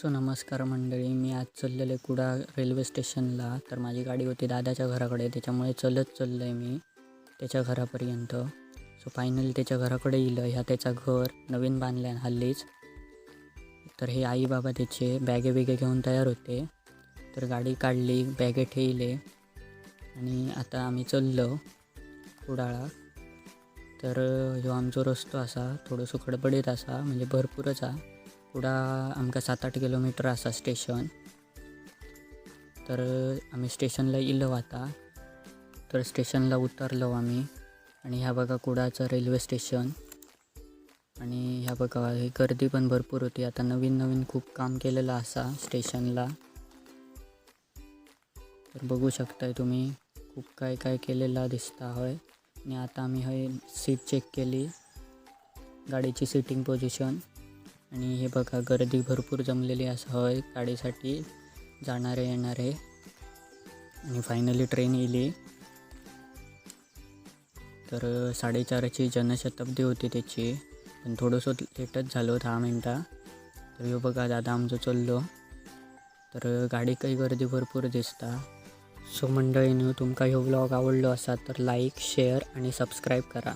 So नमस्कार मंडळी मी आज चाललेले कुडा रेल्वे स्टेशनला. तर माझी गाडी होती दादाच्या घराकडे त्याच्यामुळे चलत चाललो आहे मी त्याच्या घरापर्यंत. सो फायनली त्याच्या घराकडे येलं ह्या त्याचा घर नवीन बांधल्या हल्लीच तर हे आई बाबा त्याचे बॅगे बिगे घेऊन तयार होते. तर गाडी काढली बॅगे ठेवले आणि आता आम्ही चललो कुडाळा. तर ह्यो आमचो रस्तो असा थोडंसो खडबडीत असा म्हणजे भरपूरच हा. कुडा आमकां सात आठ किलोमिटर असा स्टेशन. तर आम्ही स्टेशनला इल्लो आता तर स्टेशनला उतरलो आम्ही. आणि ह्या बघा कुडाचं रेल्वे स्टेशन आणि ह्या बघा ही गर्दी पण भरपूर होती. आता नवीन नवीन खूप काम केलेलं असा स्टेशनला. तर बघू शकताय तुम्ही खूप काय काय केलेला दिसता होय. आणि आता आम्ही हे सीट चेक केली. गाडीची सिटिंग पोझिशन आणि हे बघा गर्दी भरपूर जमलेली असं होय गाडीसाठी जाणारे येणारे. आणि फायनली ट्रेन येली. तर साडेचारची जनशताब्दी होती त्याची. पण थोडंसं लेटच झालो दहा मिनटा. तर ह्यो बघा दादा आमचं चललो. तर गाडी काही गर्दी भरपूर दिसता. सो मंडळीनं तुमका ह्यो व्लॉग आवडलो असा तर लाईक शेअर आणि सबस्क्राईब करा.